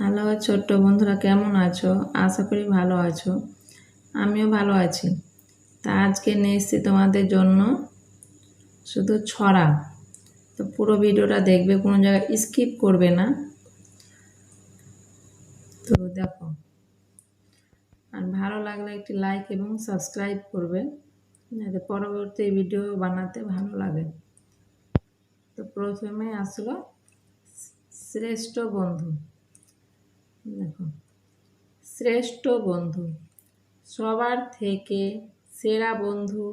Hello ছোট্ট বন্ধুরা, কেমন আছো? আশা করি ভালো আছো। আমিও ভালো আছি। তা আজকে নিয়ে তোমাদের জন্য শুধু ছড়া। তো পুরো ভিডিওটা দেখবে, কোনো জায়গায় স্কিপ করবে না। তো দেখো, আর ভালো লাগলে একটি লাইক এবং সাবস্ক্রাইব করবে, যাতে পরবর্তী ভিডিও বানাতে ভালো লাগে। তো প্রথমে আসলো শ্রেষ্ঠ বন্ধু। দেখো। শ্রেষ্ঠ বন্ধু। সবার থেকে সেরা বন্ধু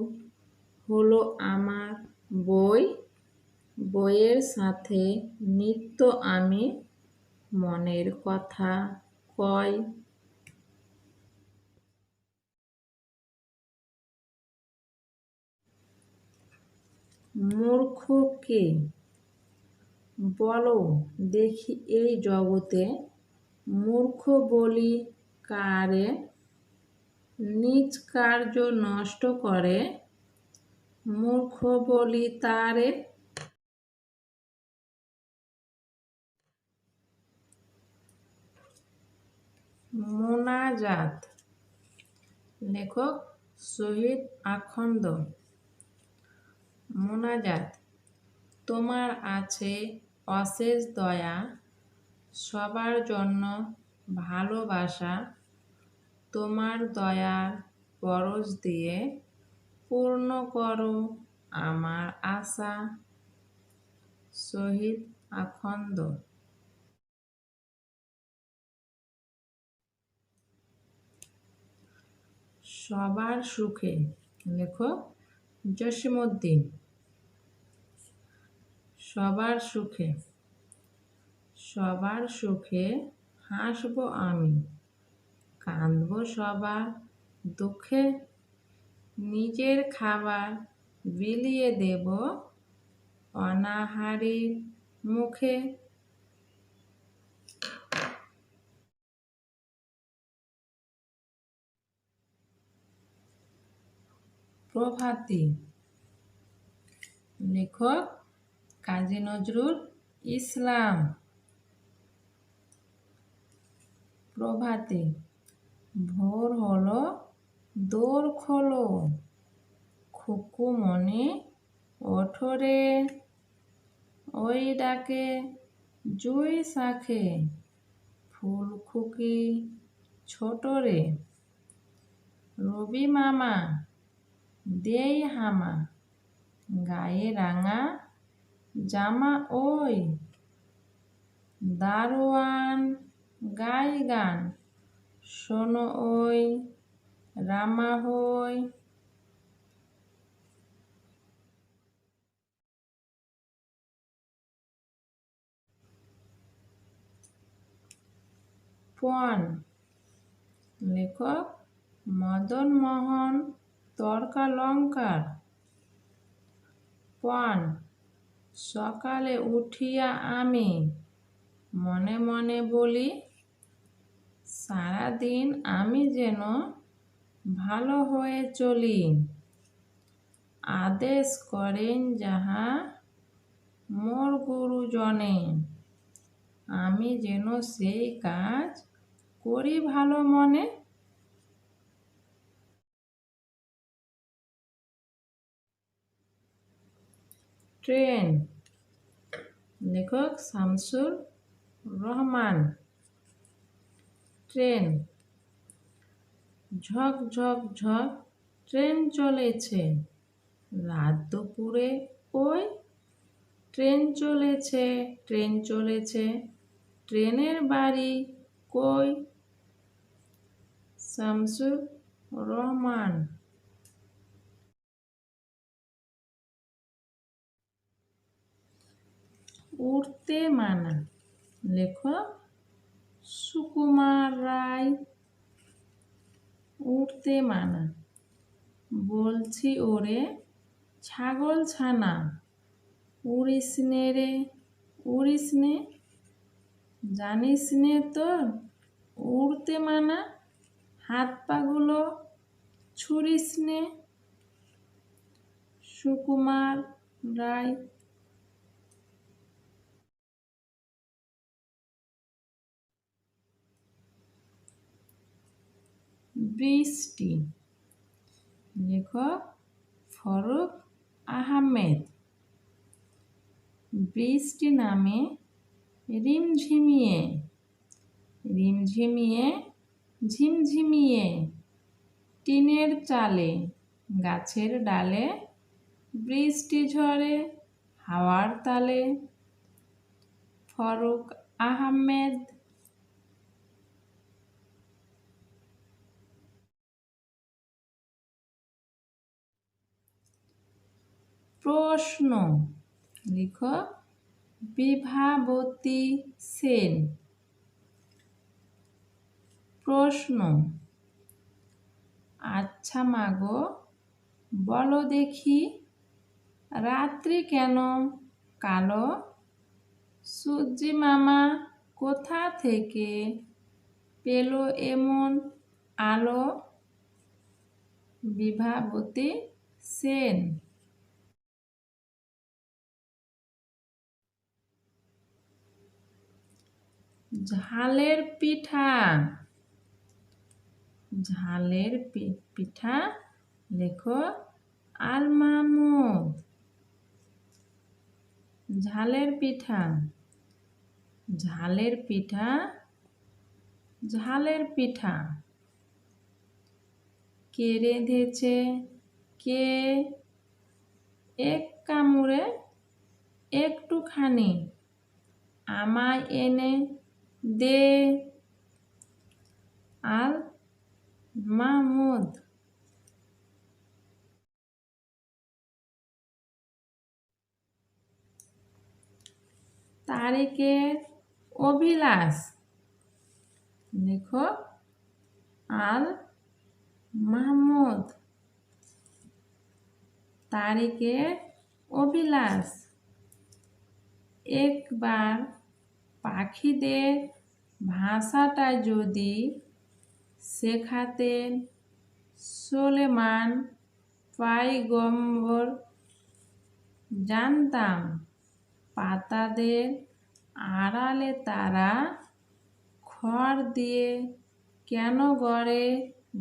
হলো আমার বই। বইয়ের সাথে নিত্য আমি মনের কথা কয়। মূর্খ কে বলো দেখি এই জগতে মূর্খ বলি কারে নিজ কার্য নষ্ট করে, মূর্খ বলি তারে মোনাজাত। লেখক শহীদ আখন্দ। মোনাজাত, তোমার আছে অশেষ দয়া সবার জন্য ভালোবাসা, তোমার দয়ার পরশ দিয়ে পূর্ণ করো আমার আশা। শহীদ আখন্দ। সবার সুখে লেখক জসিমুদ্দিন সবার সুখে। সবার সুখে হাসব আমি। কাঁদব সবার দুঃখে। নিজের খাবার বিলিয়ে দেব অনাহারীর মুখে। প্রভাতী, লেখক কাজী নজরুল ইসলাম। প্রভাতে ভোর হলো দোর খোলো খুকু মনে ওঠরে। ওই ডাকে জুই শাখে ফুল খুকি ছোট রে রবি মামা, দেই হামা, গায়ে রাঙা জামা ওই। দারোয়ান গাই গান। শোনো ওই রামা হই। পণ লেখক মদন মোহন তর্কা লঙ্কার পণ সকালে উঠিয়া আমি মনে মনে বলি সারাদিন আমি যেন ভালো হয়ে চলি। আদেশ করেন যাহা মোর গুরুজনে। আমি যেন সেই কাজ করি ভালো মনে। ট্রেন, লেখক শামসুর রহমান। ট্রেন। ঝক ঝক ঝক, ট্রেন চলেছে। রাত দুপুরে ওই ট্রেন চলেছে ট্রেন চলেছে। ট্রেনের বাড়ি কই? শামসুর রহমান। উঠতে মানা। লেখক সুকুমার রায় উঠতে মানা। বলছি ওরে ছাগল ছানা, উড়িস নে রে, উড়িস নে। জানিস নে তোর উড়তে মানা, হাত পাগুলো ছুরিস নে। সুকুমার রায় বৃষ্টি। লেখক ফরুক আহমেদ। বৃষ্টি নামে রিমঝিমিয়ে রিমঝিমিয়ে, ঝিমঝিমিয়ে, টিনের চালে, গাছের ডালে বৃষ্টি ঝরে হাওয়ার তালে। ফরুক আহমেদ। প্রশ্ন। লিখ বিভাবতী সেন। প্রশ্ন আচ্ছা মাগো, বলো দেখি, রাত্রি কেন কালো? সূর্যি মামা কোথা থেকে পেল এমন আলো? বিভাবতী সেন। ঝালের পিঠা। ঝালের পিঠা, লেখো আল ঝালের পিঠা। ঝালের পিঠা ঝালের পিঠা। কে রেঁধেছে? কে? এক কামড়ে একটুখানি। আমায় এনে দে আল মাহমুদ তারিকের অভিলাষ। লেখো আল মাহমুদ। তারিকের অভিলাষ। একবার পাখিদের ভাষাটা যদি শেখাতেন সোলেমান পাইগম্বর জানতাম পাতাদের আড়ালে তারা খড় দিয়ে কেন গড়ে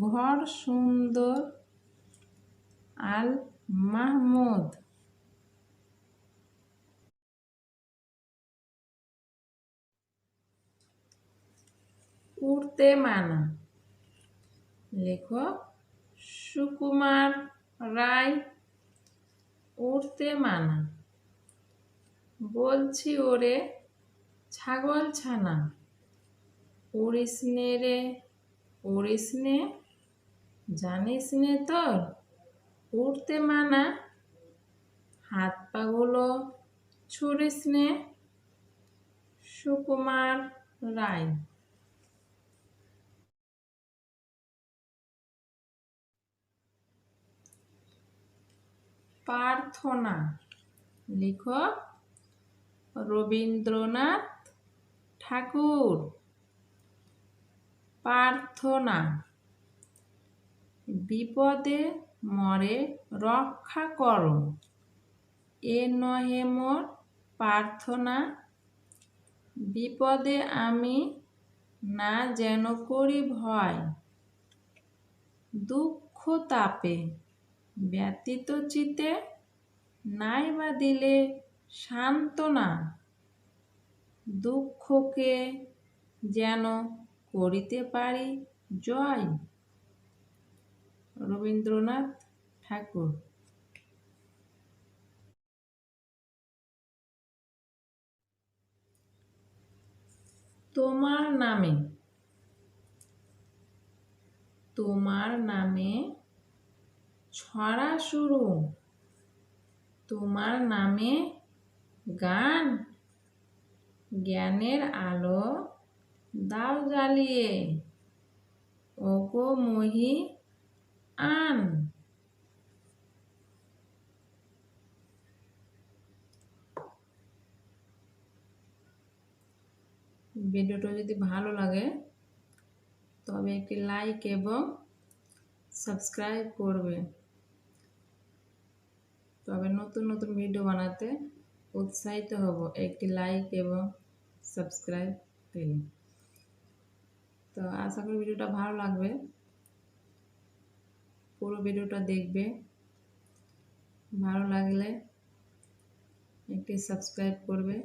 ঘর সুন্দর আল মাহমুদ। উড়তে মানা। লেখক সুকুমার রায় উড়তে মানা। বলছি ওরে ছাগল ছানা। উড়িস নে রে উড়িস নে। জানিস নে তোর উড়তে মানা। হাত পাগুলো ছুড়িস নে। সুকুমার রায়। প্রার্থনা। লেখক রবীন্দ্রনাথ ঠাকুর। প্রার্থনা, বিপদে মরে রক্ষা করো। এ নহে মোর প্রার্থনা, বিপদে আমি না যেন করি ভয়, দুঃখ তাপে ব্যতীত চিতে নাই বা দিলে সান্ত্বনা। দুঃখকে যেন করিতে পারি জয়। রবীন্দ্রনাথ ঠাকুর। তোমার নামে তোমার নামে ছড়া শুরু। তোমার নামে গান, জ্ঞানের আলো দাও জ্বালিয়ে। ওগো মহি আন। ভিডিওটা যদি ভালো লাগে, তবে একটি লাইক এবং সাবস্ক্রাইব করবে। তবে নতুন নতুন ভিডিও বানাতে উৎসাহিত হব। একটি লাইক এবং সাবস্ক্রাইব দিন তো আশা করি ভিডিওটা ভালো লাগবে। পুরো ভিডিওটা দেখবে। ভালো লাগলে একটি সাবস্ক্রাইব করবে।